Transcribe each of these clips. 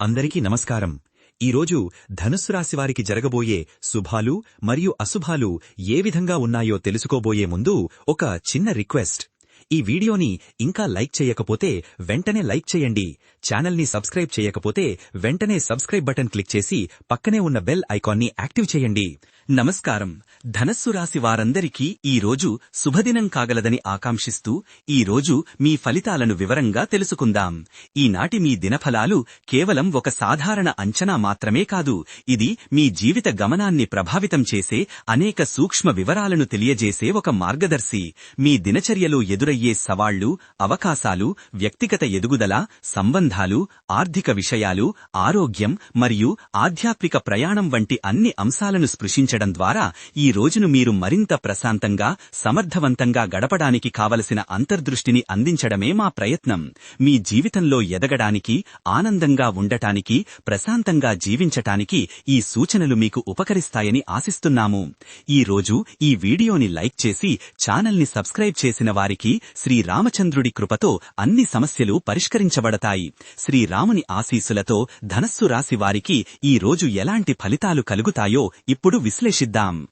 అందరికీ నమస్కారం. ఈరోజు ధనుస్సు రాశి వారికి జరగబోయే శుభాలు మరియు అశుభాలు ఏ విధంగా ఉన్నాయో తెలుసుకోబోయే ముందు ఒక చిన్న రిక్వెస్ట్. ఈ వీడియోని ఇంకా లైక్ చేయకపోతే వెంటనే లైక్ చేయండి. ఛానల్ని సబ్స్క్రైబ్ చేయకపోతే వెంటనే సబ్స్క్రైబ్ బటన్ క్లిక్ చేసి పక్కనే ఉన్న బెల్ ఐకాన్ని యాక్టివ్ చేయండి. నమస్కారం. ధనస్సు రాశి వారందరికీ ఈ రోజు శుభదినం కాగలదని ఆకాంక్షిస్తూ ఈ రోజు మీ ఫలితాలను వివరంగా తెలుసుకుందాం. ఈనాటి మీ దినఫలాలు కేవలం ఒక సాధారణ అంచనా మాత్రమే కాదు ఇది మీ జీవిత గమనాన్ని ప్రభావితం చేసే అనేక సూక్ష్మ వివరాలను తెలియజేసే ఒక మార్గదర్శి. మీ దినచర్యలో ఎదురయ్యే సవాళ్ళు అవకాశాలు వ్యక్తిగత ఎదుగుదల సంబంధాలు ఆర్థిక విషయాలు ఆరోగ్యం మరియు ఆధ్యాత్మిక ప్రయాణం వంటి అన్ని అంశాలను స్పృశించడం ద్వారా ఈ రోజును మీరు మరింత ప్రశాంతంగా సమర్థవంతంగా గడపడానికి కావలసిన అంతర్దృష్టిని అందించడమే మా ప్రయత్నం. మీ జీవితంలో ఎదగడానికి ఆనందంగా ఉండటానికి ప్రశాంతంగా జీవించటానికి ఈ సూచనలు మీకు ఉపకరిస్తాయని ఆశిస్తున్నాము. ఈ రోజు ఈ వీడియోని లైక్ చేసి ఛానల్ని సబ్స్క్రైబ్ చేసిన వారికి శ్రీరామచంద్రుడి కృపతో అన్ని సమస్యలు పరిష్కరించబడతాయి. శ్రీరాముని ఆశీసులతో ధనస్సు రాశివారికి ఈరోజు ఈ రోజు ఎలాంటి ఫలితాలు కలుగుతాయో ఇప్పుడు విశ్లేషిద్దాం.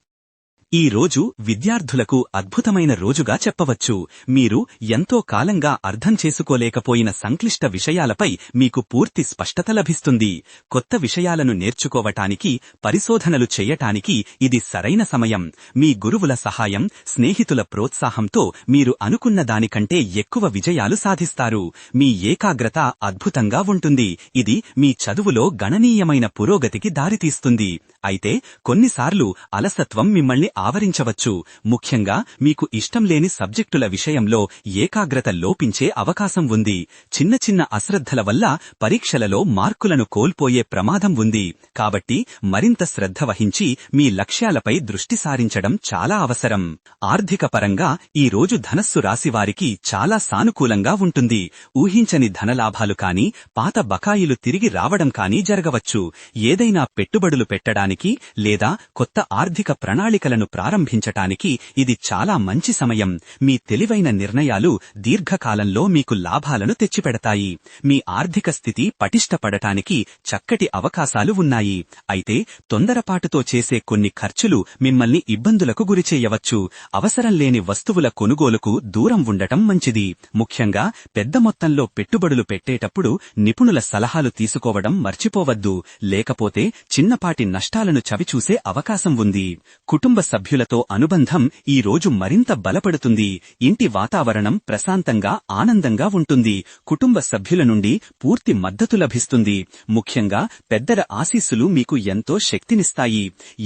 ఈ రోజు విద్యార్థులకు అద్భుతమైన రోజుగా చెప్పవచ్చు. మీరు ఎంతో కాలంగా అర్థం చేసుకోలేకపోయిన సంక్లిష్ట విషయాలపై మీకు పూర్తి స్పష్టత లభిస్తుంది. కొత్త విషయాలను నేర్చుకోవటానికి పరిశోధనలు చేయటానికి ఇది సరైన సమయం. మీ గురువుల సహాయం స్నేహితుల ప్రోత్సాహంతో మీరు అనుకున్న దానికంటే ఎక్కువ విజయాలు సాధిస్తారు. మీ ఏకాగ్రత అద్భుతంగా ఉంటుంది. ఇది మీ చదువులో గణనీయమైన పురోగతికి దారితీస్తుంది. అయితే కొన్నిసార్లు అలసత్వం మిమ్మల్ని ఆవరించవచ్చు. ముఖ్యంగా మీకు ఇష్టం లేని సబ్జెక్టుల విషయంలో ఏకాగ్రత లోపించే అవకాశం ఉంది. చిన్న చిన్న అశ్రద్ధల వల్ల పరీక్షలలో మార్కులను కోల్పోయే ప్రమాదం ఉంది. కాబట్టి మరింత శ్రద్ధ వహించి మీ లక్ష్యాలపై దృష్టి సారించడం చాలా అవసరం. ఆర్థిక పరంగా ఈ రోజు ధనస్సు రాశివారికి చాలా సానుకూలంగా ఉంటుంది. ఊహించని ధనలాభాలు కాని పాత బకాయిలు తిరిగి రావడం కానీ జరగవచ్చు. ఏదైనా పెట్టుబడులు పెట్టడానికి లేదా కొత్త ఆర్థిక ప్రణాళికలను ప్రారంభించటానికి ఇది చాలా మంచి సమయం. మీ తెలివైన నిర్ణయాలు దీర్ఘకాలంలో మీకు లాభాలను తెచ్చిపెడతాయి. మీ ఆర్థిక స్థితి పటిష్టపడటానికి చక్కటి అవకాశాలు ఉన్నాయి. అయితే తొందరపాటుతో చేసే కొన్ని ఖర్చులు మిమ్మల్ని ఇబ్బందులకు గురిచేయవచ్చు అవసరం లేని వస్తువుల కొనుగోలుకు దూరం ఉండటం మంచిది. ముఖ్యంగా పెద్ద మొత్తంలో పెట్టుబడులు పెట్టేటప్పుడు నిపుణుల సలహాలు తీసుకోవడం మర్చిపోవద్దు. లేకపోతే చిన్నపాటి నష్టాలను చవిచూసే అవకాశం ఉంది. కుటుంబ సభ్యులతో అనుబంధం ఈ రోజు మరింత బలపడుతుంది. ఇంటి వాతావరణం ప్రశాంతంగా ఆనందంగా ఉంటుంది. కుటుంబ సభ్యుల నుండి పూర్తి మద్దతు లభిస్తుంది. ముఖ్యంగా పెద్దల ఆశీస్సులు మీకు ఎంతో శక్తినిస్తాయి.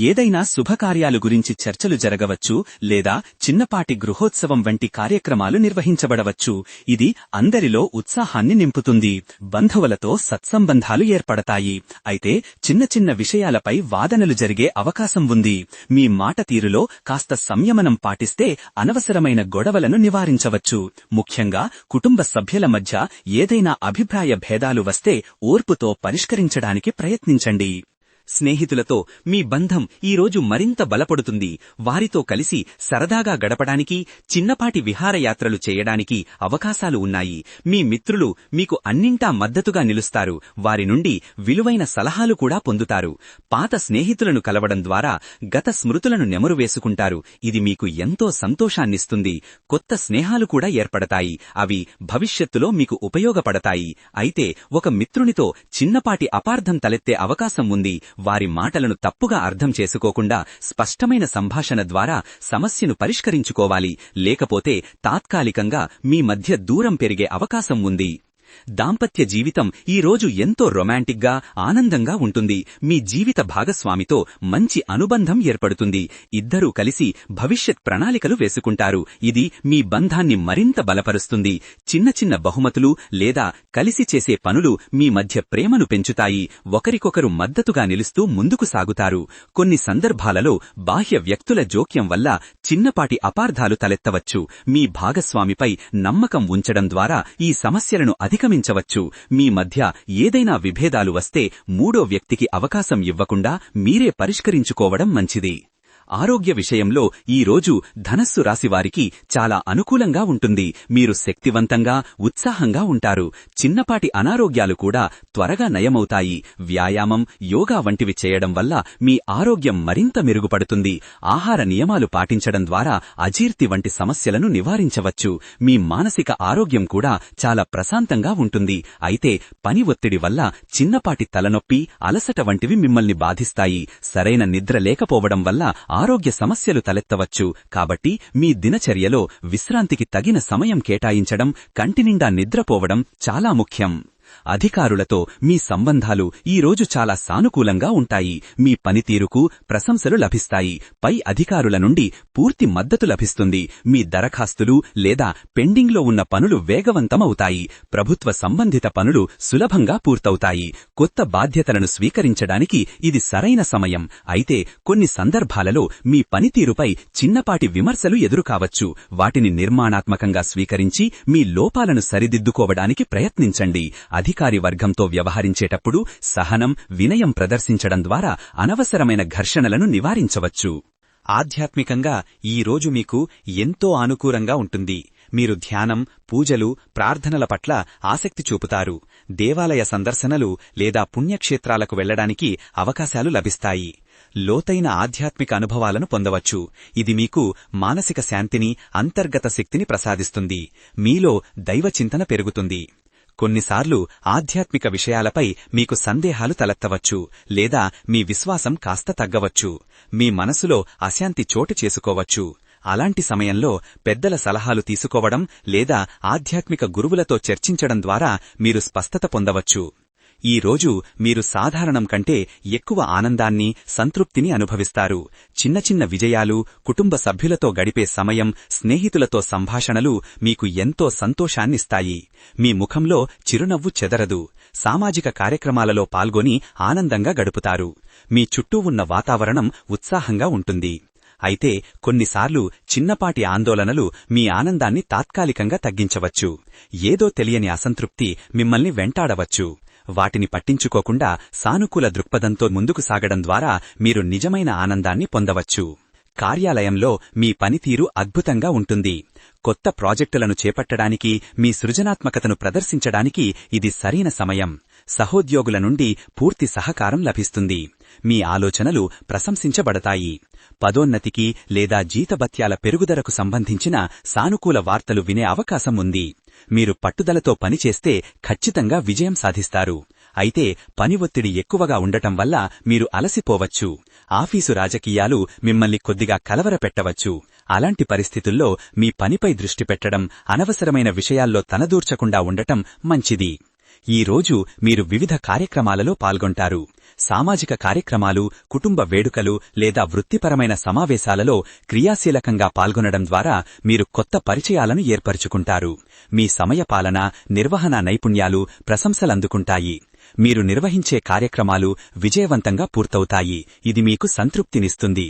ఏదైనా శుభకార్యాలు గురించి చర్చలు జరగవచ్చు లేదా చిన్నపాటి గృహోత్సవం వంటి కార్యక్రమాలు నిర్వహించబడవచ్చు. ఇది అందరిలో ఉత్సాహాన్ని నింపుతుంది. బంధువులతో సత్సంబంధాలు ఏర్పడతాయి. అయితే చిన్న చిన్న విషయాలపై వాదనలు జరిగే అవకాశం ఉంది. మీ మాట తీరులో కాస్త సంయమనం పాటిస్తే అనవసరమైన గొడవలను నివారించవచ్చు. ముఖ్యంగా కుటుంబ సభ్యుల మధ్య ఏదైనా అభిప్రాయ భేదాలు వస్తే ఓర్పుతో పరిష్కరించడానికి ప్రయత్నించండి. స్నేహితులతో మీ బంధం ఈరోజు మరింత బలపడుతుంది. వారితో కలిసి సరదాగా గడపడానికి చిన్నపాటి విహారయాత్రలు చేయడానికి అవకాశాలు ఉన్నాయి. మీ మిత్రులు మీకు అన్నింటా మద్దతుగా నిలుస్తారు. వారి నుండి విలువైన సలహాలు కూడా పొందుతారు. పాత స్నేహితులను కలవడం ద్వారా గత స్మృతులను నెమరు వేసుకుంటారు. ఇది మీకు ఎంతో సంతోషాన్నిస్తుంది. కొత్త స్నేహాలు కూడా ఏర్పడతాయి. అవి భవిష్యత్తులో మీకు ఉపయోగపడతాయి. అయితే ఒక మిత్రునితో చిన్నపాటి అపార్థం తలెత్తే అవకాశం ఉంది. వారి మాటలను తప్పుగా అర్థం చేసుకోకుండా స్పష్టమైన సంభాషణ ద్వారా సమస్యను పరిష్కరించుకోవాలి. లేకపోతే తాత్కాలికంగా మీ మధ్య దూరం పెరిగే అవకాశం ఉంది. దాంపత్య జీవితం ఈ రోజు ఎంతో రొమాంటిక్గా ఆనందంగా ఉంటుంది. మీ జీవిత భాగస్వామితో మంచి అనుబంధం ఏర్పడుతుంది. ఇద్దరూ కలిసి భవిష్యత్ ప్రణాళికలు వేసుకుంటారు. ఇది మీ బంధాన్ని మరింత బలపరుస్తుంది. చిన్న చిన్న బహుమతులు లేదా కలిసి చేసే పనులు మీ మధ్య ప్రేమను పెంచుతాయి. ఒకరికొకరు మద్దతుగా నిలుస్తూ ముందుకు సాగుతారు. కొన్ని సందర్భాలలో బాహ్య వ్యక్తుల జోక్యం వల్ల చిన్నపాటి అపార్థాలు తలెత్తవచ్చు. మీ భాగస్వామిపై నమ్మకం ఉంచడం ద్వారా ఈ సమస్యలను అధిక అధిగమించవచ్చు. మీ మధ్య ఏదైనా విభేదాలు వస్తే మూడో వ్యక్తికి అవకాశం ఇవ్వకుండా మీరే పరిష్కరించుకోవడం మంచిది. ఆరోగ్య విషయంలో ఈ రోజు ధనస్సు రాశివారికి చాలా అనుకూలంగా ఉంటుంది. మీరు శక్తివంతంగా ఉత్సాహంగా ఉంటారు. చిన్నపాటి అనారోగ్యాలు కూడా త్వరగా నయమవుతాయి. వ్యాయామం యోగా వంటివి చేయడం వల్ల మీ ఆరోగ్యం మరింత మెరుగుపడుతుంది. ఆహార నియమాలు పాటించడం ద్వారా అజీర్తి వంటి సమస్యలను నివారించవచ్చు. మీ మానసిక ఆరోగ్యం కూడా చాలా ప్రశాంతంగా ఉంటుంది. అయితే పని ఒత్తిడి వల్ల చిన్నపాటి తలనొప్పి అలసట వంటివి మిమ్మల్ని బాధిస్తాయి. సరైన నిద్ర లేకపోవడం వల్ల ఆరోగ్య సమస్యలు తలెత్తవచ్చు. కాబట్టి మీ దినచర్యలో విశ్రాంతికి తగిన సమయం కేటాయించడం కంటినిండా నిద్రపోవడం చాలా ముఖ్యం. అధికారులతో మీ సంబంధాలు ఈ రోజు చాలా సానుకూలంగా ఉంటాయి. మీ పనితీరుకు ప్రశంసలు లభిస్తాయి. పై అధికారుల నుండి పూర్తి మద్దతు లభిస్తుంది. మీ దరఖాస్తులు లేదా పెండింగ్లో ఉన్న పనులు వేగవంతమవుతాయి. ప్రభుత్వ సంబంధిత పనులు సులభంగా పూర్తవుతాయి. కొత్త బాధ్యతలను స్వీకరించడానికి ఇది సరైన సమయం. అయితే కొన్ని సందర్భాలలో మీ పనితీరుపై చిన్నపాటి విమర్శలు ఎదురుకావచ్చు. వాటిని నిర్మాణాత్మకంగా స్వీకరించి మీ లోపాలను సరిదిద్దుకోవడానికి ప్రయత్నించండి. అధికారి వర్గంతో వ్యవహరించేటప్పుడు సహనం వినయం ప్రదర్శించడం ద్వారా అనవసరమైన ఘర్షణలను నివారించవచ్చు. ఆధ్యాత్మికంగా ఈ రోజు మీకు ఎంతో అనుకూలంగా ఉంటుంది. మీరు ధ్యానం పూజలు ప్రార్థనల పట్ల ఆసక్తి చూపుతారు. దేవాలయ సందర్శనలు లేదా పుణ్యక్షేత్రాలకు వెళ్ళడానికి అవకాశాలు లభిస్తాయి. లోతైన ఆధ్యాత్మిక అనుభవాలను పొందవచ్చు. ఇది మీకు మానసిక శాంతిని అంతర్గత శక్తిని ప్రసాదిస్తుంది. మీలో దైవచింతన పెరుగుతుంది. కొన్నిసార్లు ఆధ్యాత్మిక విషయాలపై మీకు సందేహాలు తలెత్తవచ్చు లేదా మీ విశ్వాసం కాస్త తగ్గవచ్చు. మీ మనసులో అశాంతి చోటు చేసుకోవచ్చు. అలాంటి సమయంలో పెద్దల సలహాలు తీసుకోవడం లేదా ఆధ్యాత్మిక గురువులతో చర్చించడం ద్వారా మీరు స్పష్టత పొందవచ్చు. ఈ రోజు మీరు సాధారణం కంటే ఎక్కువ ఆనందాన్ని సంతృప్తిని అనుభవిస్తారు. చిన్న చిన్న విజయాలు కుటుంబ సభ్యులతో గడిపే సమయం స్నేహితులతో సంభాషణలు మీకు ఎంతో సంతోషాన్నిస్తాయి. మీ ముఖంలో చిరునవ్వు చెదరదు. సామాజిక కార్యక్రమాలలో పాల్గొని ఆనందంగా గడుపుతారు. మీ చుట్టూ ఉన్న వాతావరణం ఉత్సాహంగా ఉంటుంది. అయితే కొన్నిసార్లు చిన్నపాటి ఆందోళనలు మీ ఆనందాన్ని తాత్కాలికంగా తగ్గించవచ్చు. ఏదో తెలియని అసంతృప్తి మిమ్మల్ని వెంటాడవచ్చు. వాటిని పట్టించుకోకుండా సానుకూల దృక్పథంతో ముందుకు సాగడం ద్వారా మీరు నిజమైన ఆనందాన్ని పొందవచ్చు. కార్యాలయంలో మీ పనితీరు అద్భుతంగా ఉంటుంది. కొత్త ప్రాజెక్టులను చేపట్టడానికి మీ సృజనాత్మకతను ప్రదర్శించడానికి ఇది సరైన సమయం. సహోద్యోగుల నుండి పూర్తి సహకారం లభిస్తుంది. మీ ఆలోచనలు ప్రశంసించబడతాయి. పదోన్నతికి లేదా జీతభత్యాల పెరుగుదలకు సంబంధించిన సానుకూల వార్తలు వినే అవకాశం ఉంది. మీరు పట్టుదలతో పనిచేస్తే ఖచ్చితంగా విజయం సాధిస్తారు. అయితే పని ఒత్తిడి ఎక్కువగా ఉండటం వల్ల మీరు అలసిపోవచ్చు. ఆఫీసు రాజకీయాలు మిమ్మల్ని కొద్దిగా కలవరపెట్టవచ్చు. అలాంటి పరిస్థితుల్లో మీ పనిపై దృష్టి పెట్టడం అనవసరమైన విషయాల్లో తనదూర్చకుండా ఉండటం మంచిది. ఈ రోజు మీరు వివిధ కార్యక్రమాలలో పాల్గొంటారు. సామాజిక కార్యక్రమాలు కుటుంబ వేడుకలు లేదా వృత్తిపరమైన సమావేశాలలో క్రియాశీలకంగా పాల్గొనడం ద్వారా మీరు కొత్త పరిచయాలను ఏర్పరుచుకుంటారు. మీ సమయపాలన నిర్వహణ నైపుణ్యాలు ప్రశంసలందుకుంటాయి. మీరు నిర్వహించే కార్యక్రమాలు విజయవంతంగా పూర్తవుతాయి. ఇది మీకు సంతృప్తినిస్తుంది.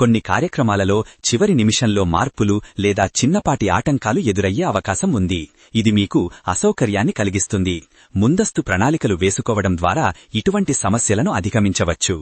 కొన్ని కార్యక్రమాలలో చివరి నిమిషంలో మార్పులు లేదా చిన్నపాటి ఆటంకాలు ఎదురయ్యే అవకాశం ఉంది. ఇది మీకు అసౌకర్యాన్ని కలిగిస్తుంది. ముందస్తు ప్రణాళికలు వేసుకోవడం ద్వారా ఇటువంటి సమస్యలను అధిగమించవచ్చు.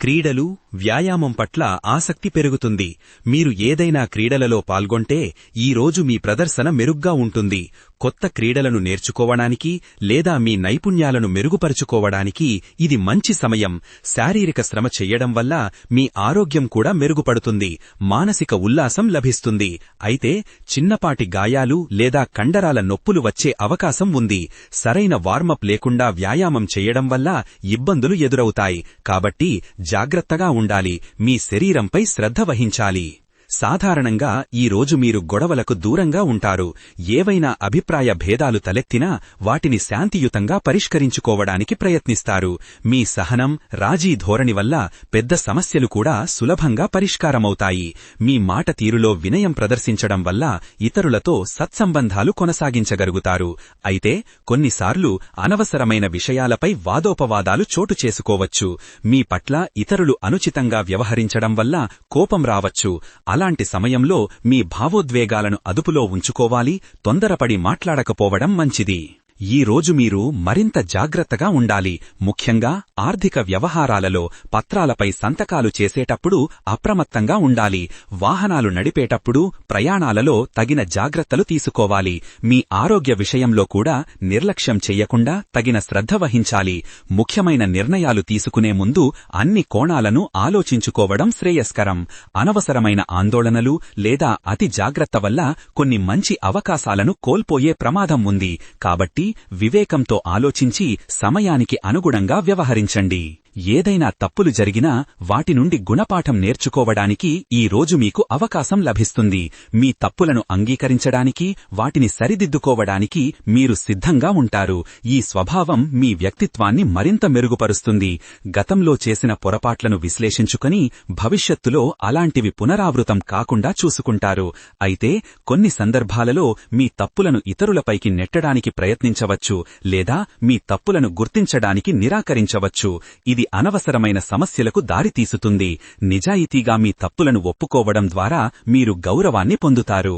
క్రీడలు వ్యాయామం పట్ల ఆసక్తి పెరుగుతుంది. మీరు ఏదైనా క్రీడలలో పాల్గొంటే ఈ రోజు మీ ప్రదర్శన మెరుగ్గా ఉంటుంది. కొత్త క్రీడలను నేర్చుకోవడానికి లేదా మీ నైపుణ్యాలను మెరుగుపరుచుకోవడానికి ఇది మంచి సమయం. శారీరక శ్రమ చెయ్యడం వల్ల మీ ఆరోగ్యం కూడా మెరుగుపడుతుంది. మానసిక ఉల్లాసం లభిస్తుంది. అయితే చిన్నపాటి గాయాలు లేదా కండరాల నొప్పులు వచ్చే అవకాశం ఉంది. సరైన వార్మప్ లేకుండా వ్యాయామం చెయ్యడం వల్ల ఇబ్బందులు ఎదురవుతాయి. కాబట్టి జాగ్రత్తగా ఉండాలి. మీ శరీరంపై శ్రద్ధ వహించాలి. సాధారణంగా ఈ రోజు మీరు గొడవలకు దూరంగా ఉంటారు. ఏవైనా అభిప్రాయ భేదాలు తలెత్తినా వాటిని శాంతియుతంగా పరిష్కరించుకోవడానికి ప్రయత్నిస్తారు. మీ సహనం రాజీ ధోరణి వల్ల పెద్ద సమస్యలు కూడా సులభంగా పరిష్కారమవుతాయి. మీ మాట తీరులో వినయం ప్రదర్శించడం వల్ల ఇతరులతో సత్సంబంధాలు కొనసాగించగలుగుతారు. అయితే కొన్నిసార్లు అనవసరమైన విషయాలపై వాదోపవాదాలు చోటు చేసుకోవచ్చు. మీ పట్ల ఇతరులు అనుచితంగా వ్యవహరించడం వల్ల కోపం రావచ్చు. అలాంటి సమయంలో మీ భావోద్వేగాలను అదుపులో ఉంచుకోవాలి తొందరపడి మాట్లాడకపోవడం మంచిది. ఈ రోజు మీరు మరింత జాగ్రత్తగా ఉండాలి. ముఖ్యంగా ఆర్థిక వ్యవహారాలలో పత్రాలపై సంతకాలు చేసేటప్పుడు అప్రమత్తంగా ఉండాలి. వాహనాలు నడిపేటప్పుడు ప్రయాణాలలో తగిన జాగ్రత్తలు తీసుకోవాలి. మీ ఆరోగ్య విషయంలో కూడా నిర్లక్ష్యం చెయ్యకుండా తగిన శ్రద్ధ వహించాలి. ముఖ్యమైన నిర్ణయాలు తీసుకునే ముందు అన్ని కోణాలను ఆలోచించుకోవడం శ్రేయస్కరం. అనవసరమైన ఆందోళనలు లేదా అతి జాగ్రత్త వల్ల కొన్ని మంచి అవకాశాలను కోల్పోయే ప్రమాదం ఉంది. కాబట్టి వివేకంతో ఆలోచించి సమయానికి అనుగుణంగా వ్యవహరించండి. ఏదైనా తప్పులు జరిగినా వాటి నుండి గుణపాఠం నేర్చుకోవడానికి ఈ రోజు మీకు అవకాశం లభిస్తుంది. మీ తప్పులను అంగీకరించడానికి వాటిని సరిదిద్దుకోవడానికి మీరు సిద్ధంగా ఉంటారు. ఈ స్వభావం మీ వ్యక్తిత్వాన్ని మరింత మెరుగుపరుస్తుంది. గతంలో చేసిన పొరపాట్లను విశ్లేషించుకొని భవిష్యత్తులో అలాంటివి పునరావృతం కాకుండా చూసుకుంటారు. అయితే కొన్ని సందర్భాలలో మీ తప్పులను ఇతరులపైకి నెట్టడానికి ప్రయత్నించవచ్చు లేదా మీ తప్పులను గుర్తించడానికి నిరాకరించవచ్చు. ఇది అనవసరమైన సమస్యలకు దారితీసుతుంది నిజాయితీగా మీ తప్పులను ఒప్పుకోవడం ద్వారా మీరు గౌరవాన్ని పొందుతారు.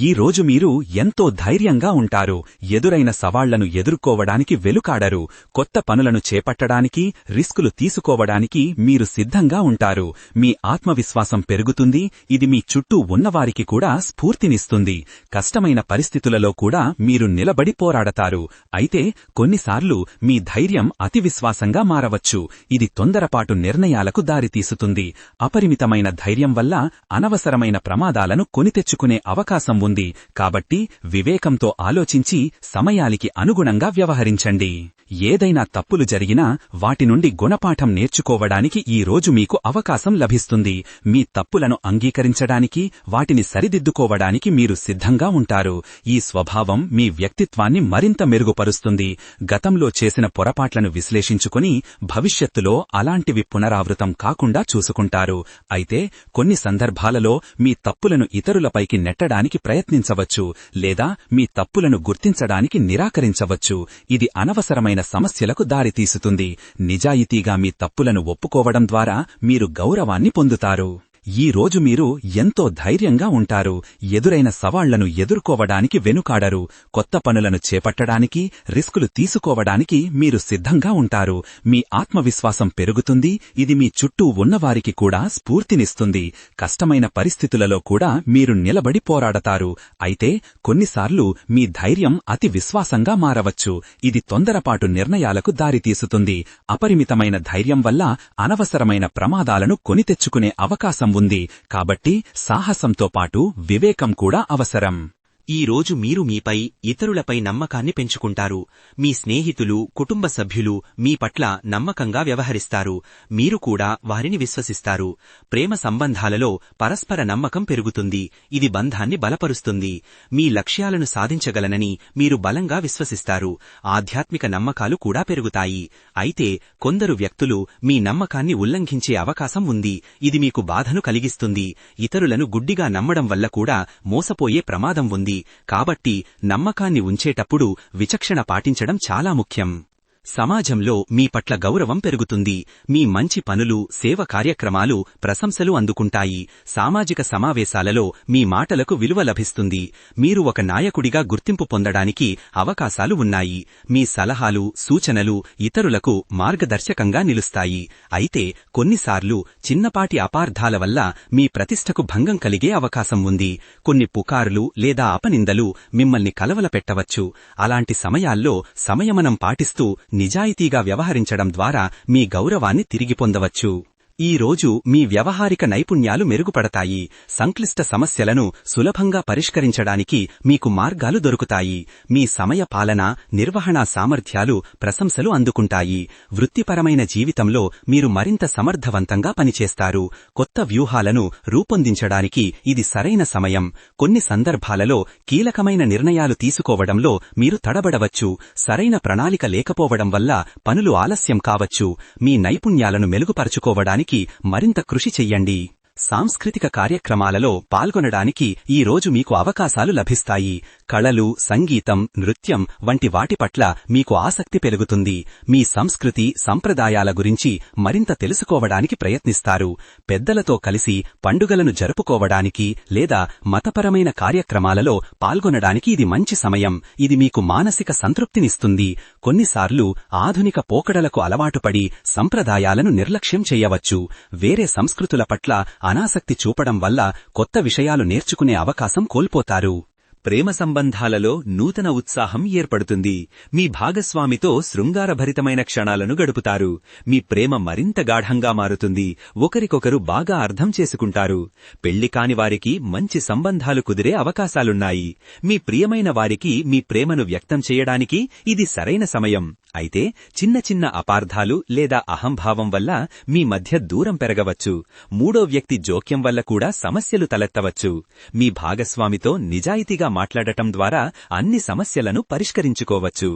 ఈ రోజు మీరు ఎంతో ధైర్యంగా ఉంటారు. ఎదురైన సవాళ్ళను ఎదుర్కోవడానికి వెలుకాడరు. కొత్త పనులను చేపట్టడానికి రిస్కులు తీసుకోవడానికి మీరు సిద్ధంగా ఉంటారు. మీ ఆత్మవిశ్వాసం పెరుగుతుంది. ఇది మీ చుట్టూ ఉన్నవారికి కూడా స్ఫూర్తినిస్తుంది. కష్టమైన పరిస్థితులలో కూడా మీరు నిలబడి పోరాడతారు. అయితే కొన్నిసార్లు మీ ధైర్యం అతి విశ్వాసంగా మారవచ్చు. ఇది తొందరపాటు నిర్ణయాలకు దారితీసుతుంది. అపరిమితమైన ధైర్యం వల్ల అనవసరమైన ప్రమాదాలను కొనితెచ్చుకునే అవకాశం ఉంది. కాబట్టి వివేకంతో ఆలోచించి సమయానికి అనుగుణంగా వ్యవహరించండి. ఏదైనా తప్పులు జరిగినా వాటి నుండి గుణపాఠం నేర్చుకోవడానికి ఈ రోజు మీకు అవకాశం లభిస్తుంది. మీ తప్పులను అంగీకరించడానికి వాటిని సరిదిద్దుకోవడానికి మీరు సిద్ధంగా ఉంటారు. ఈ స్వభావం మీ వ్యక్తిత్వాన్ని మరింత మెరుగుపరుస్తుంది. గతంలో చేసిన పొరపాట్లను విశ్లేషించుకుని భవిష్యత్తులో అలాంటివి పునరావృతం కాకుండా చూసుకుంటారు. అయితే కొన్ని సందర్భాలలో మీ తప్పులను ఇతరులపైకి నెట్టడానికి ప్రయత్నించవచ్చు లేదా మీ తప్పులను గుర్తించడానికి నిరాకరించవచ్చు. ఇది అనవసరమైన సమస్యలకు దారితీసుతుంది. నిజాయితీగా మీ తప్పులను ఒప్పుకోవడం ద్వారా మీరు గౌరవాన్ని పొందుతారు. ఈ రోజు మీరు ఎంతో ధైర్యంగా ఉంటారు. ఎదురైన సవాళ్ళను ఎదుర్కోవడానికి వెనుకాడరు. కొత్త పనులను చేపట్టడానికి రిస్కులు తీసుకోవడానికి మీరు సిద్ధంగా ఉంటారు. మీ ఆత్మవిశ్వాసం పెరుగుతుంది. ఇది మీ చుట్టూ ఉన్నవారికి కూడా స్ఫూర్తినిస్తుంది. కష్టమైన పరిస్థితులలో కూడా మీరు నిలబడి పోరాడతారు. అయితే కొన్నిసార్లు మీ ధైర్యం అతి విశ్వాసంగా మారవచ్చు. ఇది తొందరపాటు నిర్ణయాలకు దారితీసుతుంది. అపరిమితమైన ధైర్యం వల్ల అనవసరమైన ప్రమాదాలను కొనితెచ్చుకునే అవకాశం ఉంది కాబట్టి సాహసంతో పాటు వివేకం కూడా అవసరం. ఈ రోజు మీరు మీపై ఇతరులపై నమ్మకాన్ని పెంచుకుంటారు. మీ స్నేహితులు కుటుంబ సభ్యులు మీ పట్ల నమ్మకంగా వ్యవహరిస్తారు. మీరు కూడా వారిని విశ్వసిస్తారు. ప్రేమ సంబంధాలలో పరస్పర నమ్మకం పెరుగుతుంది. ఇది బంధాన్ని బలపరుస్తుంది. మీ లక్ష్యాలను సాధించగలనని మీరు బలంగా విశ్వసిస్తారు. ఆధ్యాత్మిక నమ్మకాలు కూడా పెరుగుతాయి. అయితే కొందరు వ్యక్తులు మీ నమ్మకాన్ని ఉల్లంఘించే అవకాశం ఉంది. ఇది మీకు బాధను కలిగిస్తుంది. ఇతరులను గుడ్డిగా నమ్మడం వల్ల కూడా మోసపోయే ప్రమాదం ఉంది. కాబట్టి నమ్మకాన్ని ఉంచేటప్పుడు విచక్షణ పాటించడం చాలా ముఖ్యం. సమాజంలో మీ పట్ల గౌరవం పెరుగుతుంది. మీ మంచి పనులు సేవ కార్యక్రమాలు ప్రశంసలు అందుకుంటాయి. సామాజిక సమావేశాలలో మీ మాటలకు విలువ లభిస్తుంది. మీరు ఒక నాయకుడిగా గుర్తింపు పొందడానికి అవకాశాలు ఉన్నాయి. మీ సలహాలు సూచనలు ఇతరులకు మార్గదర్శకంగా నిలుస్తాయి. అయితే కొన్నిసార్లు చిన్నపాటి అపార్థాల వల్ల మీ ప్రతిష్టకు భంగం కలిగే అవకాశం ఉంది. కొన్ని పుకారులు లేదా అపనిందలు మిమ్మల్ని కలవలపెట్టవచ్చు. అలాంటి సమయాల్లో సంయమనం పాటిస్తూ నిజాయితీగా వ్యవహరించడం ద్వారా మీ గౌరవాన్ని తిరిగి పొందవచ్చు. ఈ రోజు మీ వ్యవహారిక నైపుణ్యాలు మెరుగుపడతాయి. సంక్లిష్ట సమస్యలను సులభంగా పరిష్కరించడానికి మీకు మార్గాలు దొరుకుతాయి. మీ సమయ పాలన నిర్వహణ సామర్థ్యాలు ప్రశంసలు అందుకుంటాయి. వృత్తిపరమైన జీవితంలో మీరు మరింత సమర్థవంతంగా పనిచేస్తారు. కొత్త వ్యూహాలను రూపొందించడానికి ఇది సరైన సమయం. కొన్ని సందర్భాలలో కీలకమైన నిర్ణయాలు తీసుకోవడంలో మీరు తడబడవచ్చు. సరైన ప్రణాళిక లేకపోవడం వల్ల పనులు ఆలస్యం కావచ్చు. మీ నైపుణ్యాలను మెరుగుపరుచుకోవడానికి మరింత కృషి చెయ్యండి. సాంస్కృతిక కార్యక్రమాలలో పాల్గొనడానికి ఈ రోజు మీకు అవకాశాలు లభిస్తాయి. కళలు సంగీతం నృత్యం వంటి వాటి పట్ల మీకు ఆసక్తి పెరుగుతుంది. మీ సంస్కృతి సంప్రదాయాల గురించి మరింత తెలుసుకోవడానికి ప్రయత్నిస్తారు. పెద్దలతో కలిసి పండుగలను జరుపుకోవడానికి లేదా మతపరమైన కార్యక్రమాలలో పాల్గొనడానికి ఇది మంచి సమయం. ఇది మీకు మానసిక సంతృప్తినిస్తుంది. కొన్నిసార్లు ఆధునిక పోకడలకు అలవాటుపడి సంప్రదాయాలను నిర్లక్ష్యం చేయవచ్చు. వేరే సంస్కృతుల పట్ల అనాసక్తి చూపడం వల్ల కొత్త విషయాలు నేర్చుకునే అవకాశం కోల్పోతారు. ప్రేమ సంబంధాలలో నూతన ఉత్సాహం ఏర్పడుతుంది. మీ భాగస్వామితో శృంగారభరితమైన క్షణాలను గడుపుతారు. మీ ప్రేమ మరింత గాఢంగా మారుతుంది. ఒకరికొకరు బాగా అర్థం చేసుకుంటారు. పెళ్ళి కాని వారికి మంచి సంబంధాలు కుదిరే అవకాశాలున్నాయి. మీ ప్రియమైన వారికి మీ ప్రేమను వ్యక్తం చేయడానికి ఇది సరైన సమయం. అయితే చిన్న చిన్న అపార్థాలు లేదా అహంభావం వల్ల మీ మధ్య దూరం పెరగవచ్చు. మూడో వ్యక్తి జోక్యం వల్ల కూడా సమస్యలు తలెత్తవచ్చు. మీ భాగస్వామితో నిజాయితీగా మాట్లాడటం ద్వారా అన్ని సమస్యలను పరిష్కరించుకోవచ్చు.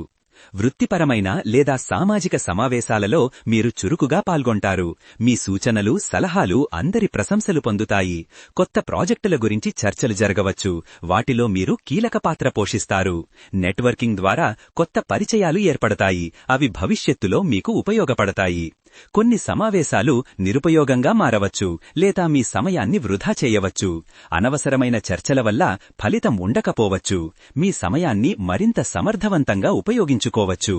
వృత్తిపరమైన లేదా సామాజిక సమావేశాలలో మీరు చురుకుగా పాల్గొంటారు. మీ సూచనలు సలహాలు అందరి ప్రశంసలు పొందుతాయి. కొత్త ప్రాజెక్టుల గురించి చర్చలు జరగవచ్చు. వాటిలో మీరు కీలక పాత్ర పోషిస్తారు. నెట్వర్కింగ్ ద్వారా కొత్త పరిచయాలు ఏర్పడతాయి. అవి భవిష్యత్తులో మీకు ఉపయోగపడతాయి. కొన్ని సమావేశాలు నిరుపయోగంగా మారవచ్చు లేదా మీ సమయాన్ని వృధా చేయవచ్చు. అనవసరమైన చర్చల వల్ల ఫలితం ఉండకపోవచ్చు. మీ సమయాన్ని మరింత సమర్థవంతంగా ఉపయోగించుకోవచ్చు.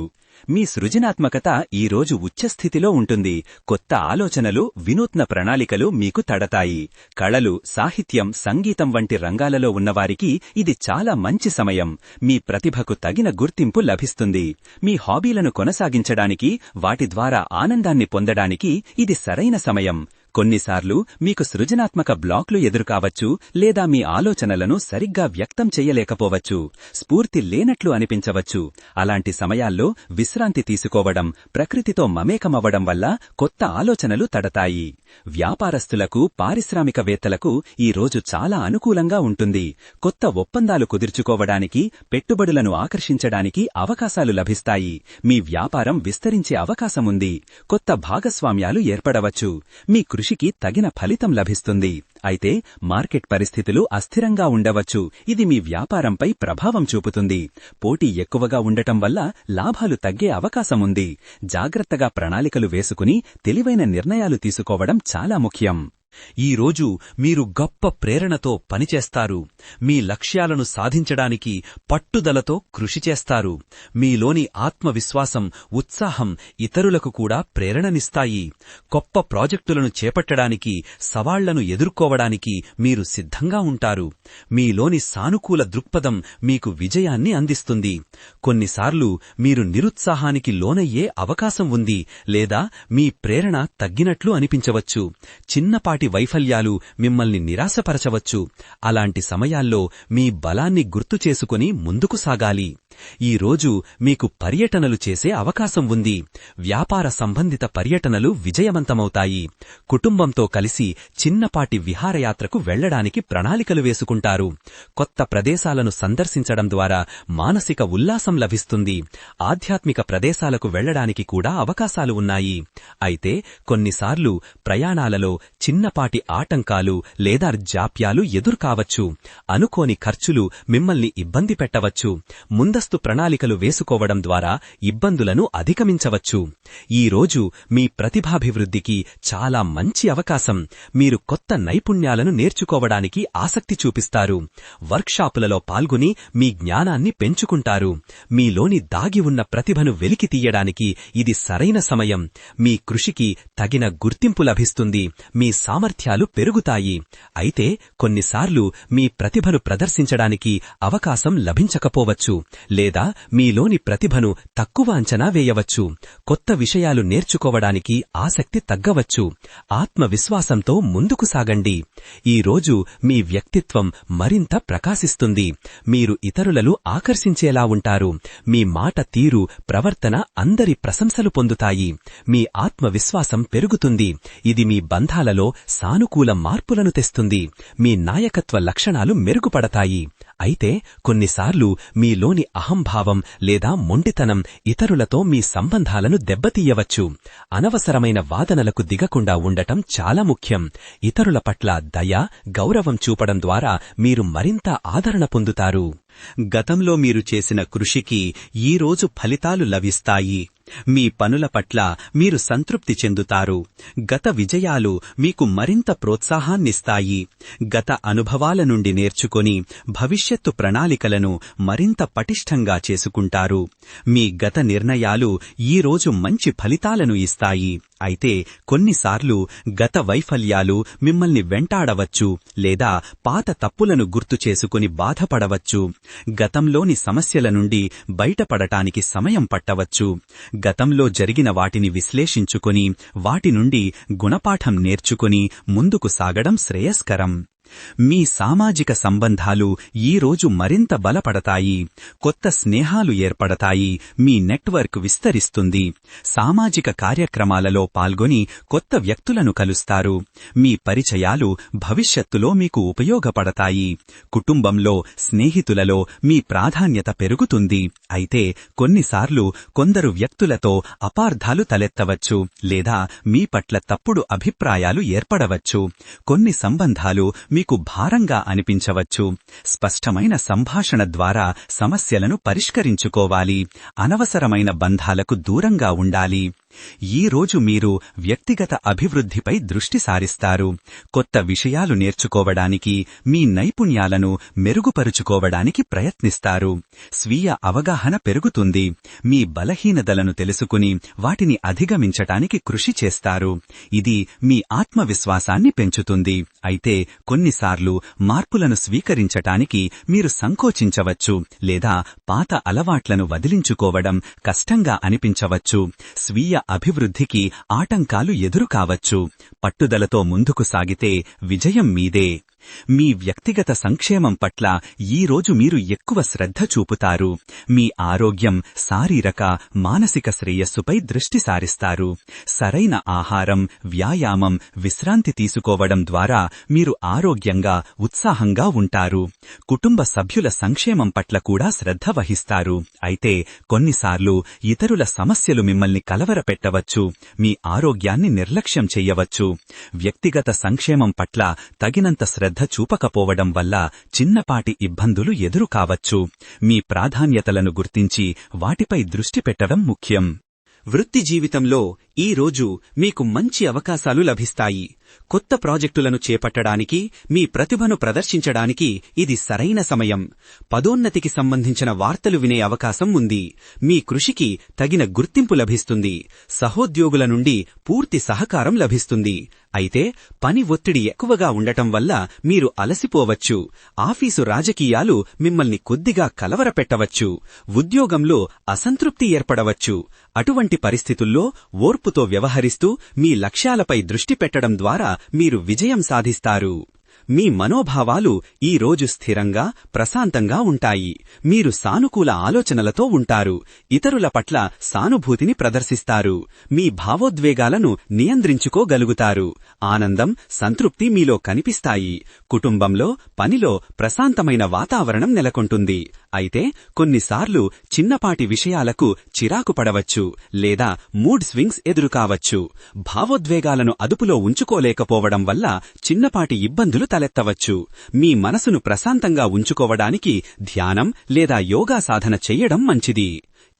మీ సృజనాత్మకత ఈ రోజు ఉచ్చస్థితిలో ఉంటుంది. కొత్త ఆలోచనలు వినూత్న ప్రణాళికలు మీకు తడతాయి. కళలు సాహిత్యం సంగీతం వంటి రంగాలలో ఉన్నవారికి ఇది చాలా మంచి సమయం. మీ ప్రతిభకు తగిన గుర్తింపు లభిస్తుంది. మీ హాబీలను కొనసాగించడానికి వాటి ద్వారా ఆనందాన్ని పొందడానికి ఇది సరైన సమయం. కొన్నిసార్లు మీకు సృజనాత్మక బ్లాక్లు ఎదురుకావచ్చు లేదా మీ ఆలోచనలను సరిగ్గా వ్యక్తం చేయలేకపోవచ్చు స్ఫూర్తి లేనట్లు అనిపించవచ్చు. అలాంటి సమయాల్లో విశ్రాంతి తీసుకోవడం ప్రకృతితో మమేకమవ్వడం వల్ల కొత్త ఆలోచనలు తడతాయి. వ్యాపారస్తులకు పారిశ్రామికవేత్తలకు ఈ రోజు చాలా అనుకూలంగా ఉంటుంది. కొత్త ఒప్పందాలు కుదుర్చుకోవడానికి పెట్టుబడులను ఆకర్షించడానికి అవకాశాలు లభిస్తాయి. మీ వ్యాపారం విస్తరించే అవకాశముంది. కొత్త భాగస్వామ్యాలు ఏర్పడవచ్చు. మీ కృషికి తగిన ఫలితం లభిస్తుంది. అయితే మార్కెట్ పరిస్థితులు అస్థిరంగా ఉండవచ్చు. ఇది మీ వ్యాపారంపై ప్రభావం చూపుతుంది. పోటీ ఎక్కువగా ఉండటం వల్ల లాభాలు తగ్గే అవకాశముంది జాగ్రత్తగా ప్రణాళికలు వేసుకుని తెలివైన నిర్ణయాలు తీసుకోవడం చాలా ముఖ్యం. ఈ రోజు మీరు గొప్ప ప్రేరణతో పనిచేస్తారు. మీ లక్ష్యాలను సాధించడానికి పట్టుదలతో కృషి చేస్తారు. మీలోని ఆత్మవిశ్వాసం ఉత్సాహం ఇతరులకు కూడా ప్రేరణనిస్తాయి. గొప్ప ప్రాజెక్టులను చేపట్టడానికి సవాళ్ళను ఎదుర్కోవడానికి మీరు సిద్ధంగా ఉంటారు. మీలోని సానుకూల దృక్పథం మీకు విజయాన్ని అందిస్తుంది. కొన్నిసార్లు మీరు నిరుత్సాహానికి లోనయ్యే అవకాశం ఉంది లేదా మీ ప్రేరణ తగ్గినట్లు అనిపించవచ్చు. చిన్నపాటి వైఫల్యాలు మిమ్మల్ని నిరాశపరచవచ్చు? అలాంటి సమయాల్లో మీ బలాన్ని గుర్తు చేసుకుని ముందుకు సాగాలి. ఈ రోజు మీకు పర్యటనలు చేసే అవకాశం ఉంది. వ్యాపార సంబంధిత పర్యటనలు విజయవంతమవుతాయి. కుటుంబంతో కలిసి చిన్నపాటి విహారయాత్రకు వెళ్ళడానికి ప్రణాళికలు వేసుకుంటారు. కొత్త ప్రదేశాలను సందర్శించడం ద్వారా మానసిక ఉల్లాసం లభిస్తుంది. ఆధ్యాత్మిక ప్రదేశాలకు వెళ్ళడానికి కూడా అవకాశాలు ఉన్నాయి. అయితే కొన్నిసార్లు ప్రయాణాలలో చిన్నపాటి ఆటంకాలు లేదా జాప్యాలు ఎదుర్కావచ్చు. అనుకోని ఖర్చులు మిమ్మల్ని ఇబ్బంది పెట్టవచ్చు. ముందస్తు ప్రణాళికలు వేసుకోవడం ద్వారా ఇబ్బందులను అధిగమించవచ్చు. ఈ రోజు మీ ప్రతిభాభివృద్ధికి చాలా మంచి అవకాశం. మీరు కొత్త నైపుణ్యాలను నేర్చుకోవడానికి ఆసక్తి చూపిస్తారు. వర్క్షాపులలో పాల్గొని మీ జ్ఞానాన్ని పెంచుకుంటారు. మీలోని దాగి ఉన్న ప్రతిభను వెలికి తీయడానికి ఇది సరైన సమయం. మీ కృషికి తగిన గుర్తింపు లభిస్తుంది. మీ సామర్థ్యాలు పెరుగుతాయి. అయితే కొన్నిసార్లు మీ ప్రతిభను ప్రదర్శించడానికి అవకాశం లభించకపోవచ్చు. లేదా మీలోని ప్రతిభను తక్కువ అంచనా వేయవచ్చు. కొత్త విషయాలు నేర్చుకోవడానికి ఆసక్తి తగ్గవచ్చు. ఆత్మవిశ్వాసంతో ముందుకు సాగండి. ఈ రోజు మీ వ్యక్తిత్వం మరింత ప్రకాశిస్తుంది. మీరు ఇతరులను ఆకర్షించేలా ఉంటారు. మీ మాట తీరు ప్రవర్తన అందరి ప్రశంసలు పొందుతాయి. మీ ఆత్మవిశ్వాసం పెరుగుతుంది. ఇది మీ బంధాలలో సానుకూల మార్పులను తెస్తుంది. మీ నాయకత్వ లక్షణాలు మెరుగుపడతాయి. అయితే కొన్నిసార్లు మీలోని అహంభావం లేదా మొండితనం ఇతరులతో మీ సంబంధాలను దెబ్బతీయవచ్చు. అనవసరమైన వాదనలకు దిగకుండా ఉండటం చాలా ముఖ్యం. ఇతరుల పట్ల దయ గౌరవం చూపడం ద్వారా మీరు మరింత ఆదరణ పొందుతారు. గతంలో మీరు చేసిన కృషికి ఈరోజు ఫలితాలు లభిస్తాయి. మీ పనుల పట్ల మీరు సంతృప్తి చెందుతారు. గత విజయాలు మీకు మరింత ప్రోత్సాహాన్నిస్తాయి. గత అనుభవాల నుండి నేర్చుకొని భవిష్యత్తు ప్రణాళికలను మరింత పటిష్టంగా చేసుకుంటారు. మీ గత నిర్ణయాలు ఈ రోజు మంచి ఫలితాలను ఇస్తాయి. అయితే కొన్నిసార్లు గత వైఫల్యాలు మిమ్మల్ని వెంటాడవచ్చు లేదా పాత తప్పులను గుర్తు చేసుకుని బాధపడవచ్చు. గతంలోని సమస్యల నుండి బయటపడటానికి సమయం పట్టవచ్చు. గతంలో జరిగిన వాటిని విశ్లేషించుకొని వాటి నుండి గుణపాఠం నేర్చుకుని ముందుకు సాగడం శ్రేయస్కరం. మీ సామాజిక సంబంధాలు ఈ రోజు మరింత బలపడతాయి. కొత్త స్నేహాలు ఏర్పడతాయి. మీ నెట్వర్క్ విస్తరిస్తుంది. సామాజిక కార్యక్రమాలలో పాల్గొని కొత్త వ్యక్తులను కలుస్తారు. మీ పరిచయాలు భవిష్యత్తులో మీకు ఉపయోగపడతాయి. కుటుంబంలో స్నేహితులలో మీ ప్రాధాన్యత పెరుగుతుంది. అయితే కొన్నిసార్లు కొందరు వ్యక్తులతో అపార్థాలు తలెత్తవచ్చు లేదా మీ పట్ల తప్పుడు అభిప్రాయాలు ఏర్పడవచ్చు. కొన్ని సంబంధాలు మీకు భారంగా అనిపించవచ్చు. స్పష్టమైన సంభాషణ ద్వారా సమస్యలను పరిష్కరించుకోవాలి. అనవసరమైన బంధాలకు దూరంగా ఉండాలి. ఈ రోజు మీరు వ్యక్తిగత అభివృద్ధిపై దృష్టి సారిస్తారు. కొత్త విషయాలు నేర్చుకోవడానికి మీ నైపుణ్యాలను మెరుగుపరుచుకోవడానికి ప్రయత్నిస్తారు. స్వీయ అవగాహన పెరుగుతుంది. మీ బలహీనతలను తెలుసుకుని వాటిని అధిగమించటానికి కృషి చేస్తారు. ఇది మీ ఆత్మవిశ్వాసాన్ని పెంచుతుంది. అయితే కొన్నిసార్లు మార్పులను స్వీకరించటానికి మీరు సంకోచించవచ్చు లేదా పాత అలవాట్లను వదిలించుకోవడం కష్టంగా అనిపించవచ్చు. స్వీయ అభివృద్ధికి ఆటంకాలు ఎదురుకావచ్చు. పట్టుదలతో ముందుకు సాగితే విజయం మీదే. మీ వ్యక్తిగత సంక్షేమం పట్ల ఈ రోజు మీరు ఎక్కువ శ్రద్ధ చూపుతారు. మీ ఆరోగ్యం శారీరక మానసిక శ్రేయస్సుపై దృష్టి సారిస్తారు. సరైన ఆహారం వ్యాయామం విశ్రాంతి తీసుకోవడం ద్వారా మీరు ఆరోగ్యంగా ఉత్సాహంగా ఉంటారు. కుటుంబ సభ్యుల సంక్షేమం పట్ల కూడా శ్రద్ధ వహిస్తారు. అయితే కొన్నిసార్లు ఇతరుల సమస్యలు మిమ్మల్ని కలవరపెట్టవచ్చు. మీ ఆరోగ్యాన్ని నిర్లక్ష్యం చెయ్యవచ్చు వ్యక్తిగత సంక్షేమం పట్ల తగినంత శ్రద్ధ శ్రద్ధ చూపకపోవడం వల్ల చిన్నపాటి ఇబ్బందులు ఎదురు కావచ్చు మీ ప్రాధాన్యతలను గుర్తించి వాటిపై దృష్టి పెట్టడం ముఖ్యం. వృత్తి జీవితంలో ఈ రోజు మీకు మంచి అవకాశాలు లభిస్తాయి. కొత్త ప్రాజెక్టులను చేపట్టడానికి మీ ప్రతిభను ప్రదర్శించడానికి ఇది సరైన సమయం. పదోన్నతికి సంబంధించిన వార్తలు వినే అవకాశం ఉంది. మీ కృషికి తగిన గుర్తింపు లభిస్తుంది. సహోద్యోగుల నుండి పూర్తి సహకారం లభిస్తుంది. అయితే పని ఒత్తిడి ఎక్కువగా ఉండటం వల్ల మీరు అలసిపోవచ్చు. ఆఫీసు రాజకీయాలు మిమ్మల్ని కొద్దిగా కలవరపెట్టవచ్చు. ఉద్యోగంలో అసంతృప్తి ఏర్పడవచ్చు. అటువంటి పరిస్థితుల్లో ఓర్పుతో వ్యవహరిస్తూ మీ లక్ష్యాలపై దృష్టి పెట్టడం ద్వారా మీరు విజయం సాధిస్తారు. మీ మనోభావాలు ఈ రోజు స్థిరంగా ప్రశాంతంగా ఉంటాయి. మీరు సానుకూల ఆలోచనలతో ఉంటారు. ఇతరుల పట్ల సానుభూతిని ప్రదర్శిస్తారు. మీ భావోద్వేగాలను నియంత్రించుకోగలుగుతారు. ఆనందం సంతృప్తి మీలో కనిపిస్తాయి. కుటుంబంలో పనిలో ప్రశాంతమైన వాతావరణం నెలకొంటుంది. అయితే కొన్నిసార్లు చిన్నపాటి విషయాలకు చిరాకు పడవచ్చు లేదా మూడ్ స్వింగ్స్ ఎదురుకావచ్చు. భావోద్వేగాలను అదుపులో ఉంచుకోలేకపోవడం వల్ల చిన్నపాటి ఇబ్బందులు తలెత్తవచ్చు. మీ మనసును ప్రశాంతంగా ఉంచుకోవడానికి ధ్యానం లేదా యోగా సాధన చెయ్యడం మంచిది.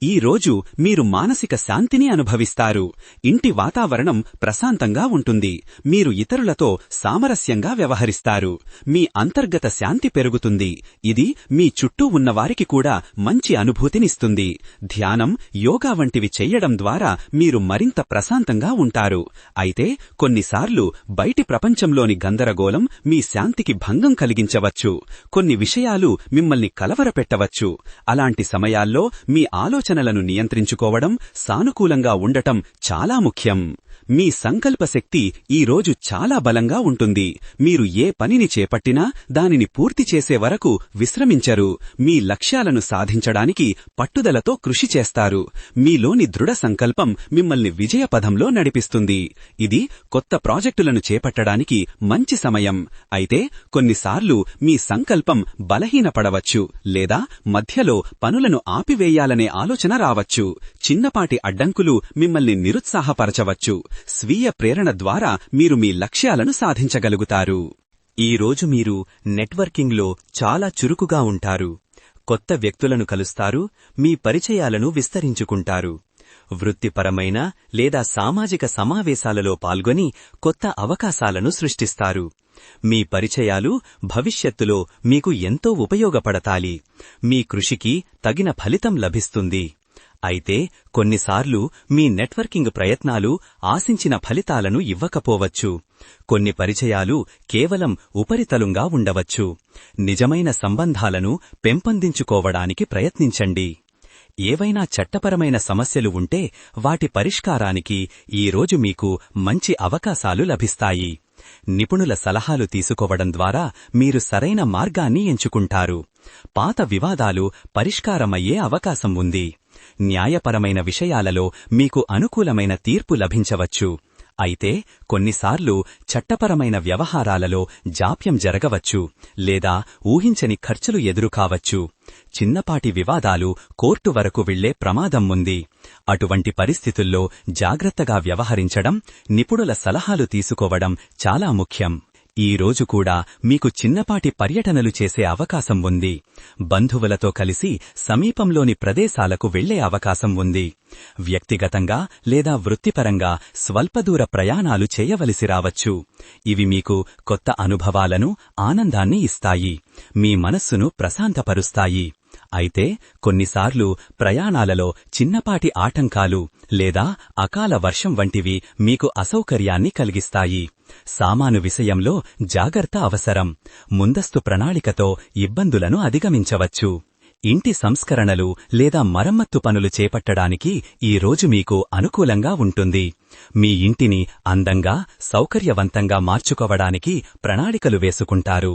ఈ రోజు మీరు మానసిక శాంతిని అనుభవిస్తారు. ఇంటి వాతావరణం ప్రశాంతంగా ఉంటుంది. మీరు ఇతరులతో సామరస్యంగా వ్యవహరిస్తారు. మీ అంతర్గత శాంతి పెరుగుతుంది. ఇది మీ చుట్టూ ఉన్నవారికి కూడా మంచి అనుభూతినిస్తుంది. ధ్యానం యోగా వంటివి చెయ్యడం ద్వారా మీరు మరింత ప్రశాంతంగా ఉంటారు. అయితే కొన్నిసార్లు బయటి ప్రపంచంలోని గందరగోళం మీ శాంతికి భంగం కలిగించవచ్చు. కొన్ని విషయాలు మిమ్మల్ని కలవరపెట్టవచ్చు. అలాంటి సమయాల్లో మీ ఆలోచన ఆలోచనలను నియంత్రించుకోవడం సానుకూలంగా ఉండటం చాలా ముఖ్యం. మీ సంకల్ప శక్తి ఈ రోజు చాలా బలంగా ఉంటుంది. మీరు ఏ పనిని చేపట్టినా దానిని పూర్తి చేసే వరకు విశ్రమించరు. మీ లక్ష్యాలను సాధించడానికి పట్టుదలతో కృషి చేస్తారు. మీలోని దృఢ సంకల్పం మిమ్మల్ని విజయపథంలో నడిపిస్తుంది. ఇది కొత్త ప్రాజెక్టులను చేపట్టడానికి మంచి సమయం. అయితే కొన్నిసార్లు మీ సంకల్పం బలహీనపడవచ్చు లేదా మధ్యలో పనులను ఆపివేయాలనే ఆలోచన రావచ్చు. చిన్నపాటి అడ్డంకులు మిమ్మల్ని నిరుత్సాహపరచవచ్చు. స్వీయ ప్రేరణ ద్వారా మీరు మీ లక్ష్యాలను సాధించగలుగుతారు. ఈ రోజు మీరు నెట్వర్కింగ్లో చాలా చురుకుగా ఉంటారు. కొత్త వ్యక్తులను కలుస్తారు మీ పరిచయాలను విస్తరించుకుంటారు. వృత్తిపరమైన లేదా సామాజిక సమావేశాలలో పాల్గొని కొత్త అవకాశాలను సృష్టిస్తారు. మీ పరిచయాలు భవిష్యత్తులో మీకు ఎంతో ఉపయోగపడతాలి మీ కృషికి తగిన ఫలితం లభిస్తుంది. అయితే కొన్నిసార్లు మీ నెట్వర్కింగ్ ప్రయత్నాలు ఆశించిన ఫలితాలను ఇవ్వకపోవచ్చు. కొన్ని పరిచయాలు కేవలం ఉపరితలంగా ఉండవచ్చు. నిజమైన సంబంధాలను పెంపొందించుకోవడానికి ప్రయత్నించండి. ఏవైనా చట్టపరమైన సమస్యలు ఉంటే వాటి పరిష్కారానికి ఈ రోజు మీకు మంచి అవకాశాలు లభిస్తాయి. నిపుణుల సలహాలు తీసుకోవడం ద్వారా మీరు సరైన మార్గాన్ని ఎంచుకుంటారు. పాత వివాదాలు పరిష్కారమయ్యే అవకాశం ఉంది. న్యాయపరమైన విషయాలలో మీకు అనుకూలమైన తీర్పు లభించవచ్చు. అయితే కొన్నిసార్లు చట్టపరమైన వ్యవహారాలలో జాప్యం జరగవచ్చు లేదా ఊహించని ఖర్చులు ఎదురుకావచ్చు. చిన్నపాటి వివాదాలు కోర్టు వరకు వెళ్ళే ప్రమాదం ఉంది. అటువంటి పరిస్థితుల్లో జాగ్రత్తగా వ్యవహరించడం నిపుణుల సలహాలు తీసుకోవడం చాలా ముఖ్యం. ఈ రోజు కూడా మీకు చిన్నపాటి పర్యటనలు చేసే అవకాశం ఉంది. బంధువులతో కలిసి సమీపంలోని ప్రదేశాలకు వెళ్ళే అవకాశం ఉంది. వ్యక్తిగతంగా లేదా వృత్తిపరంగా స్వల్పదూర ప్రయాణాలు చేయవలసి రావచ్చు. ఇవి మీకు కొత్త అనుభవాలను ఆనందాన్ని ఇస్తాయి. మీ మనస్సును ప్రశాంతపరుస్తాయి. అయితే కొన్నిసార్లు ప్రయాణాలలో చిన్నపాటి ఆటంకాలు లేదా అకాల వర్షం వంటివి మీకు అసౌకర్యాన్ని కలిగిస్తాయి. సామాను విషయంలో జాగ్రత్త అవసరం. ముందస్తు ప్రణాళికతో ఇబ్బందులను అధిగమించవచ్చు. ఇంటి సంస్కరణలు లేదా మరమ్మత్తు పనులు చేపట్టడానికి ఈ రోజు మీకు అనుకూలంగా ఉంటుంది. మీ ఇంటిని అందంగా సౌకర్యవంతంగా మార్చుకోవడానికి ప్రణాళికలు వేసుకుంటారు.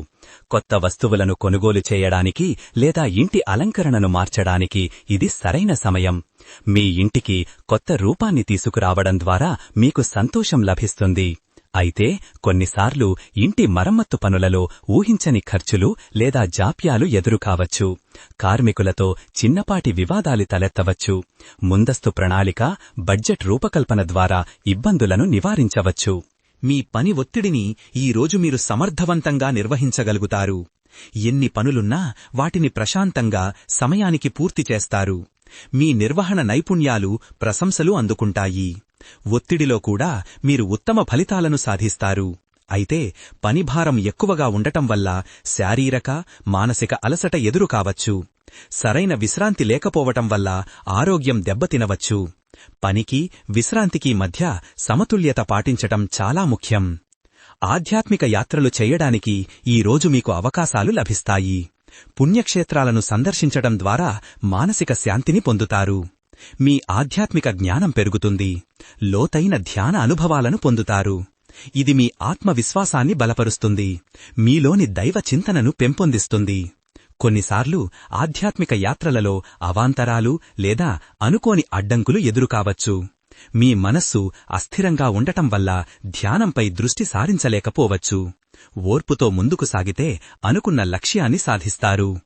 కొత్త వస్తువులను కొనుగోలు చేయడానికి లేదా ఇంటి అలంకరణను మార్చడానికి ఇది సరైన సమయం. మీ ఇంటికి కొత్త రూపాన్ని తీసుకురావడం ద్వారా మీకు సంతోషం లభిస్తుంది. అయితే కొన్నిసార్లు ఇంటి మరమ్మత్తు పనులలో ఊహించని ఖర్చులు లేదా జాప్యాలు ఎదురుకావచ్చు. కార్మికులతో చిన్నపాటి వివాదాలు తలెత్తవచ్చు. ముందస్తు ప్రణాళిక బడ్జెట్ రూపకల్పన ద్వారా ఇబ్బందులను నివారించవచ్చు. మీ పని ఒత్తిడిని ఈ రోజు మీరు సమర్థవంతంగా నిర్వహించగలుగుతారు. ఎన్ని పనులున్నా వాటిని ప్రశాంతంగా సమయానికి పూర్తి చేస్తారు. మీ నిర్వహణ నైపుణ్యాలు ప్రశంసలు అందుకుంటాయి. ఒత్తిడిలో కూడా మీరు ఉత్తమ ఫలితాలను సాధిస్తారు. అయితే పనిభారం ఎక్కువగా ఉండటం వల్ల శారీరక మానసిక అలసట ఎదురు కావచ్చు. సరైన విశ్రాంతి లేకపోవటం వల్ల ఆరోగ్యం దెబ్బతినవచ్చు. పనికి విశ్రాంతికి మధ్య సమతుల్యత పాటించటం చాలా ముఖ్యం. ఆధ్యాత్మిక యాత్రలు చేయడానికి ఈ రోజు మీకు అవకాశాలు లభిస్తాయి. పుణ్యక్షేత్రాలను సందర్శించటం ద్వారా మానసిక శాంతిని పొందుతారు. మీ ఆధ్యాత్మిక జ్ఞానం పెరుగుతుంది. లోతైన ధ్యాన అనుభవాలను పొందుతారు. ఇది మీ ఆత్మవిశ్వాసాన్ని బలపరుస్తుంది. మీలోని దైవ చింతనను పెంపొందిస్తుంది. కొన్నిసార్లు ఆధ్యాత్మిక యాత్రలలో అవాంతరాలు లేదా అనుకోని అడ్డంకులు ఎదురుకావచ్చు. మీ మనస్సు అస్థిరంగా ఉండటం వల్ల ధ్యానంపై దృష్టి సారించలేకపోవచ్చు. ఓర్పుతో ముందుకు సాగితే అనుకున్న లక్ష్యాన్ని సాధిస్తారు.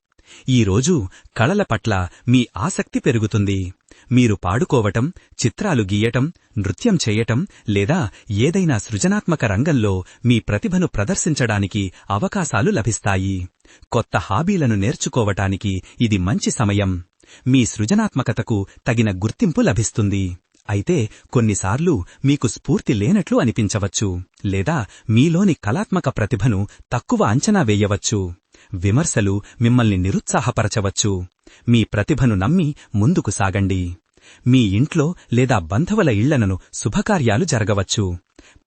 ఈరోజు కళల పట్ల మీ ఆసక్తి పెరుగుతుంది. మీరు పాడుకోవటం చిత్రాలు గీయటం నృత్యం చేయటం లేదా ఏదైనా సృజనాత్మక రంగంలో మీ ప్రతిభను ప్రదర్శించడానికి అవకాశాలు లభిస్తాయి. కొత్త హాబీలను నేర్చుకోవటానికి ఇది మంచి సమయం. మీ సృజనాత్మకతకు తగిన గుర్తింపు లభిస్తుంది. అయితే కొన్నిసార్లు మీకు స్ఫూర్తి లేనట్లు అనిపించవచ్చు లేదా మీలోని కళాత్మక ప్రతిభను తక్కువ అంచనా వేయవచ్చు. విమర్శలు మిమ్మల్ని నిరుత్సాహపరచవచ్చు. మీ ప్రతిభను నమ్మి ముందుకు సాగండి. మీ ఇంట్లో లేదా బంధువుల ఇళ్ళను శుభకార్యాలు జరగవచ్చు.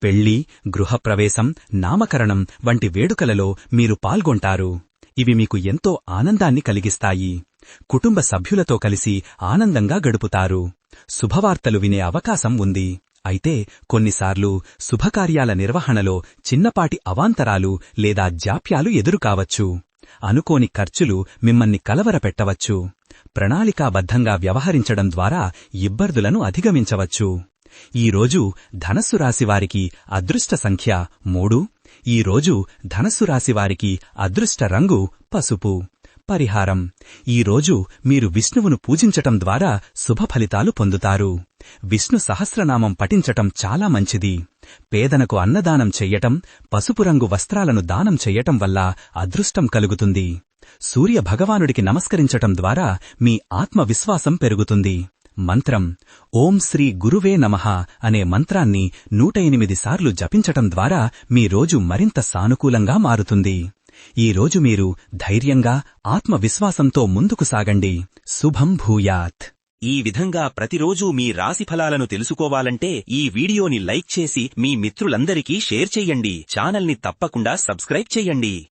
పెళ్ళి గృహప్రవేశం నామకరణం వంటి వేడుకలలో మీరు పాల్గొంటారు. ఇవి మీకు ఎంతో ఆనందాన్ని కలిగిస్తాయి. కుటుంబ సభ్యులతో కలిసి ఆనందంగా గడుపుతారు. శుభవార్తలు వినే అవకాశం ఉంది. అయితే కొన్నిసార్లు శుభకార్యాల నిర్వహణలో చిన్నపాటి అవాంతరాలు లేదా జాప్యాలు ఎదురుకావచ్చు. అనుకోని ఖర్చులు మిమ్మల్ని కలవరపెట్టవచ్చు. ప్రణాళికాబద్ధంగా వ్యవహరించడం ద్వారా ఇబ్బర్దులను అధిగమించవచ్చు. ఈరోజు ధనస్సు రాశివారికి అదృష్ట సంఖ్య మూడు. ఈరోజు ధనస్సు రాశివారికి అదృష్ట రంగు పసుపు. పరిహారం. ఈరోజు మీరు విష్ణువును పూజించటం ద్వారా శుభ ఫలితాలు పొందుతారు. విష్ణు సహస్రనామం పఠించటం చాలా మంచిది. పేదనకు అన్నదానం చెయ్యటం పసుపు రంగు వస్త్రాలను దానం చెయ్యటం వల్ల అదృష్టం కలుగుతుంది. సూర్య భగవానుడికి నమస్కరించటం ద్వారా మీ ఆత్మవిశ్వాసం పెరుగుతుంది. మంత్రం ఓం శ్రీ గురువే నమః అనే మంత్రాన్ని నూట ఎనిమిది సార్లు జపించటం ద్వారా మీ రోజు మరింత సానుకూలంగా మారుతుంది. ఈ రోజు మీరు ధైర్యంగా ఆత్మవిశ్వాసంతో ముందుకు సాగండి. శుభం భూయాత్. ఈ విధంగా ప్రతిరోజూ మీ రాశి ఫలాలను తెలుసుకోవాలంటే ఈ వీడియోని లైక్ చేసి మీ మిత్రులందరికీ షేర్ చెయ్యండి ఛానల్ని తప్పకుండా సబ్స్క్రైబ్ చెయ్యండి